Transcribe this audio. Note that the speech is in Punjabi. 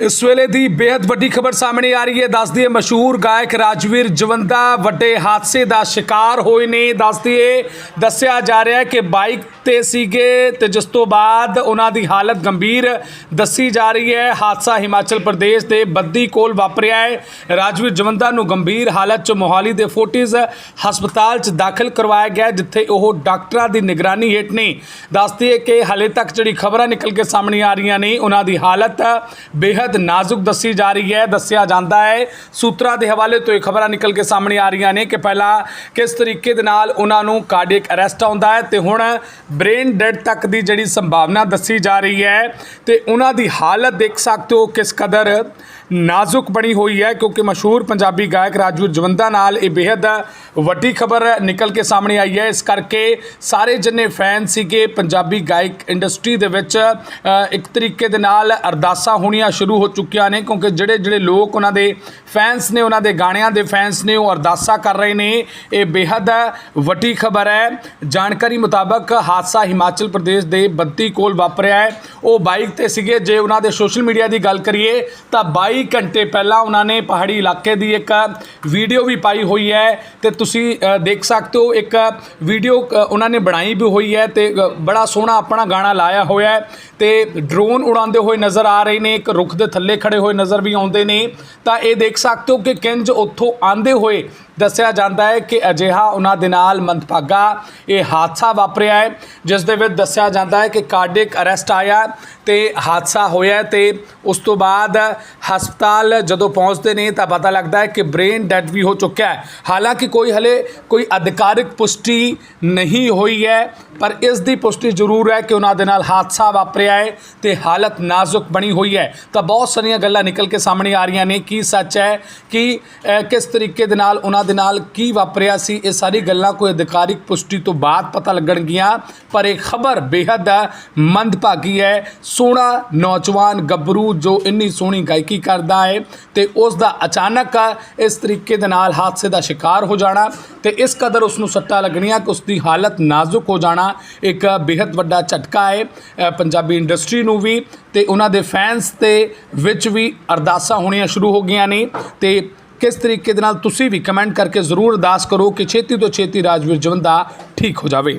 ਇਸ ਵੇਲੇ ਦੀ ਬੇहद ਵੱਡੀ ਖਬਰ ਸਾਹਮਣੇ ਆ ਰਹੀ ਹੈ। ਦੱਸਦੀ ਹੈ ਮਸ਼ਹੂਰ ਗਾਇਕ ਰਾਜਵੀਰ ਜਵੰਦਾ ਵੱਡੇ ਹਾਦਸੇ ਦਾ ਸ਼ਿਕਾਰ ਹੋਏ ਨੇ। ਦੱਸਦੀ ਹੈ ਦੱਸਿਆ ਜਾ ਰਿਹਾ ਹੈ ਕਿ ਬਾਈਕ ਤੇ ਸੀਗੇ ਤੇ ਜਿਸ ਤੋਂ ਬਾਅਦ ਉਹਨਾਂ ਦੀ ਹਾਲਤ ਗੰਭੀਰ ਦੱਸੀ ਜਾ ਰਹੀ ਹੈ। ਹਾਦਸਾ ਹਿਮਾਚਲ ਪ੍ਰਦੇਸ਼ ਦੇ ਬੱਦੀ ਕੋਲ ਵਾਪਰਿਆ ਹੈ। ਰਾਜਵੀਰ ਜਵੰਦਾ ਨੂੰ ਗੰਭੀਰ ਹਾਲਤ 'ਚ ਮੋਹਾਲੀ ਦੇ ਫੋਰਟਿਸ ਹਸਪਤਾਲ 'ਚ ਦਾਖਲ ਕਰਵਾਇਆ ਗਿਆ, ਜਿੱਥੇ ਉਹ ਡਾਕਟਰਾਂ ਦੀ ਨਿਗਰਾਨੀ ਹੇਠ ਨੇ। ਦੱਸਦੀ ਹੈ ਕਿ ਹਲੇ ਤੱਕ ਜਿਹੜੀ ਖਬਰਾਂ ਨਿਕਲ ਕੇ ਸਾਹਮਣੇ ਆ ਰਹੀਆਂ ਨੇ, ਉਹਨਾਂ ਦੀ ਹਾਲਤ ਬੇहद ਨਾਜ਼ੁਕ ਦੱਸੀ ਜਾ ਰਹੀ ਹੈ, ਦੱਸਿਆ ਜਾਂਦਾ ਹੈ। ਸੂਤਰਾਂ ਦੇ ਹਵਾਲੇ ਤੋਂ ਇਹ ਖਬਰਾਂ ਨਿਕਲ ਕੇ ਸਾਹਮਣੇ ਆ ਰਹੀਆਂ ਨੇ ਕਿ ਪਹਿਲਾਂ ਕਿਸ ਤਰੀਕੇ ਦੇ ਨਾਲ ਉਹਨਾਂ ਨੂੰ ਕਾਰਡੀਅਕ ਅਰੈਸਟ ਆਉਂਦਾ ਹੈ ਤੇ ਹੁਣ ਬ੍ਰੇਨ ਡੈਡ ਤੱਕ ਦੀ ਜਿਹੜੀ ਸੰਭਾਵਨਾ ਦੱਸੀ ਜਾ ਰਹੀ ਹੈ ਤੇ ਉਹਨਾਂ ਦੀ ਹਾਲਤ ਦੇਖ ਸਕਦੇ ਹੋ ਕਿਸ ਕਦਰ ਨਾਜ਼ੁਕ ਬਣੀ ਹੋਈ ਹੈ, ਕਿਉਂਕਿ ਮਸ਼ਹੂਰ ਪੰਜਾਬੀ ਗਾਇਕ ਰਾਜੂ ਜਵੰਦਾ ਨਾਲ ਇਹ ਬੇहद ਵੱਡੀ ਖਬਰ ਨਿਕਲ ਕੇ ਸਾਹਮਣੇ ਆਈ ਹੈ। ਇਸ ਕਰਕੇ ਸਾਰੇ ਜਿੰਨੇ ਫੈਨ ਸੀਗੇ, ਪੰਜਾਬੀ ਗਾਇਕ ਇੰਡਸਟਰੀ ਦੇ ਵਿੱਚ ਇੱਕ ਤਰੀਕੇ ਦੇ ਨਾਲ ਅਰਦਾਸਾਂ ਹੋਣੀਆਂ ਸ਼ੁਰੂ ਹੋ ਚੁੱਕੀਆਂ ਨੇ, ਕਿਉਂਕਿ ਜਿਹੜੇ ਜਿਹੜੇ ਲੋਕ ਉਹਨਾਂ ਦੇ ਫੈਨਸ ਨੇ, ਉਹਨਾਂ ਦੇ ਗਾਣਿਆਂ ਦੇ ਫੈਨਸ ਨੇ, ਉਹ ਅਰਦਾਸਾਂ ਕਰ ਰਹੇ ਨੇ। ਇਹ ਬੇहद ਵੱਡੀ ਖਬਰ ਹੈ। ਜਾਣਕਾਰੀ ਮੁਤਾਬਕ ਹਾਦਸਾ ਹਿਮਾਚਲ ਪ੍ਰਦੇਸ਼ ਦੇ ਬੱਤੀ ਕੋਲ ਵਾਪਰਿਆ ਹੈ। ਉਹ ਬਾਈਕ ਤੇ ਸੀਗੇ। ਜੇ ਉਹਨਾਂ ਦੇ ਸੋਸ਼ਲ ਮੀਡੀਆ ਦੀ ਗੱਲ ਕਰੀਏ ਤਾਂ 22 ਘੰਟੇ ਪਹਿਲਾਂ ਉਹਨਾਂ ਨੇ ਪਹਾੜੀ ਇਲਾਕੇ ਦੀ ਇੱਕ ਵੀਡੀਓ ਵੀ ਪਾਈ ਹੋਈ ਹੈ ਤੇ ਤੁਸੀਂ ਦੇਖ ਸਕਦੇ ਹੋ ਇੱਕ ਵੀਡੀਓ ਉਹਨਾਂ ਨੇ ਬਣਾਈ ਵੀ ਹੋਈ ਹੈ ਤੇ ਬੜਾ ਸੋਹਣਾ ਆਪਣਾ ਗਾਣਾ ਲਾਇਆ ਹੋਇਆ ਹੈ ਤੇ ਡਰੋਨ ਉਡਾਉਂਦੇ ਹੋਏ ਨਜ਼ਰ ਆ ਰਹੇ ਨੇ, ਇੱਕ ਰੁੱਖ ਦੇ ਥੱਲੇ ਖੜੇ ਹੋਏ ਨਜ਼ਰ ਵੀ ਆਉਂਦੇ ਨੇ। ਤਾਂ ਇਹ ਦੇਖ ਸਕਦੇ ਹੋ ਕਿ ਕਿੰਜ ਉੱਥੋਂ ਆਂਦੇ ਹੋਏ ਦੱਸਿਆ ਜਾਂਦਾ ਹੈ ਕਿ ਅਜਿਹਾ ਉਹਨਾਂ ਦੇ ਨਾਲ ਮੰਦਭਾਗਾ ਇਹ ਹਾਦਸਾ ਵਾਪਰਿਆ ਹੈ, ਜਿਸ ਦੇ ਵਿੱਚ ਦੱਸਿਆ ਜਾਂਦਾ ਹੈ ਕਿ ਕਾਰਡਿਕ ਅਰੈਸਟ ਆਇਆ ਤੇ ਹਾਦਸਾ ਹੋਇਆ ਤੇ ਉਸ ਤੋਂ ਬਾਅਦ ਹਸਪਤਾਲ ਜਦੋਂ ਪਹੁੰਚਦੇ ਨੇ ਤਾਂ ਪਤਾ ਲੱਗਦਾ ਹੈ ਕਿ ਬ੍ਰੇਨ ਡੈਡ ਵੀ ਹੋ ਚੁੱਕਿਆ ਹੈ। ਹਾਲਾਂਕਿ ਕੋਈ ਹਲੇ ਕੋਈ ਅਧਿਕਾਰਿਕ ਪੁਸ਼ਟੀ ਨਹੀਂ ਹੋਈ ਹੈ, ਪਰ ਇਸ ਦੀ ਪੁਸ਼ਟੀ ਜ਼ਰੂਰ ਹੈ ਕਿ ਉਹਨਾਂ ਦੇ ਨਾਲ ਹਾਦਸਾ ਵਾਪਰਿਆ ਹੈ ਤੇ ਹਾਲਤ ਨਾਜ਼ੁਕ ਬਣੀ ਹੋਈ ਹੈ। ਤਾਂ ਬਹੁਤ ਸਾਰੀਆਂ ਗੱਲਾਂ ਨਿਕਲ ਕੇ ਸਾਹਮਣੇ ਆ ਰਹੀਆਂ ਨੇ, ਕੀ ਸੱਚ ਹੈ, ਕਿ ਕਿਸ ਤਰੀਕੇ ਦੇ ਨਾਲ ਉਹਨਾਂ ਦੇ ਨਾਲ ਕੀ ਵਾਪਰਿਆ ਸੀ, ਇਹ ਸਾਰੀ ਗੱਲਾਂ ਕੋਈ ਅਧਿਕਾਰਿਕ ਪੁਸ਼ਟੀ ਤੋਂ ਬਾਅਦ ਪਤਾ ਲੱਗਣਗੀਆਂ, ਪਰ ਇਹ ਖਬਰ ਬੇहद ਮੰਦਭਾਗੀ ਹੈ। ਸੋਹਣਾ ਨੌਜਵਾਨ ਗੱਭਰੂ ਜੋ ਇੰਨੀ ਸੋਹਣੀ ਗਾਇਕੀ ਕਰਦਾ ਹੈ ਤੇ ਉਸ ਦਾ ਅਚਾਨਕ ਇਸ ਤਰੀਕੇ ਦੇ ਨਾਲ ਹਾਦਸੇ ਦਾ ਸ਼ਿਕਾਰ ਹੋ ਜਾਣਾ ਤੇ ਇਸ ਕਦਰ ਉਸ ਨੂੰ ਸੱਟਾਂ ਲੱਗਣੀਆਂ ਕਿ ਉਸ ਦੀ ਹਾਲਤ ਨਾਜ਼ੁਕ ਹੋ ਜਾਣਾ ਇੱਕ ਬੇहद ਵੱਡਾ ਝਟਕਾ ਹੈ ਪੰਜਾਬੀ ਇੰਡਸਟਰੀ ਨੂੰ ਵੀ ਤੇ ਉਹਨਾਂ ਦੇ ਫੈਨਸ ਤੇ ਵਿੱਚ ਵੀ ਅਰਦਾਸਾਂ ਹੋਣੀਆਂ ਸ਼ੁਰੂ ਹੋ ਗਈਆਂ ਨੇ ਤੇ ਕਿਸ ਤਰੀਕੇ ਦੇ ਨਾਲ ਤੁਸੀਂ ਵੀ ਕਮੈਂਟ ਕਰਕੇ ਜ਼ਰੂਰ ਅਰਦਾਸ ਕਰੋ ਕਿ ਛੇਤੀ ਤੋਂ ਛੇਤੀ ਰਾਜਵੀਰ ਜਵੰਦਾ ਠੀਕ ਹੋ ਜਾਵੇ।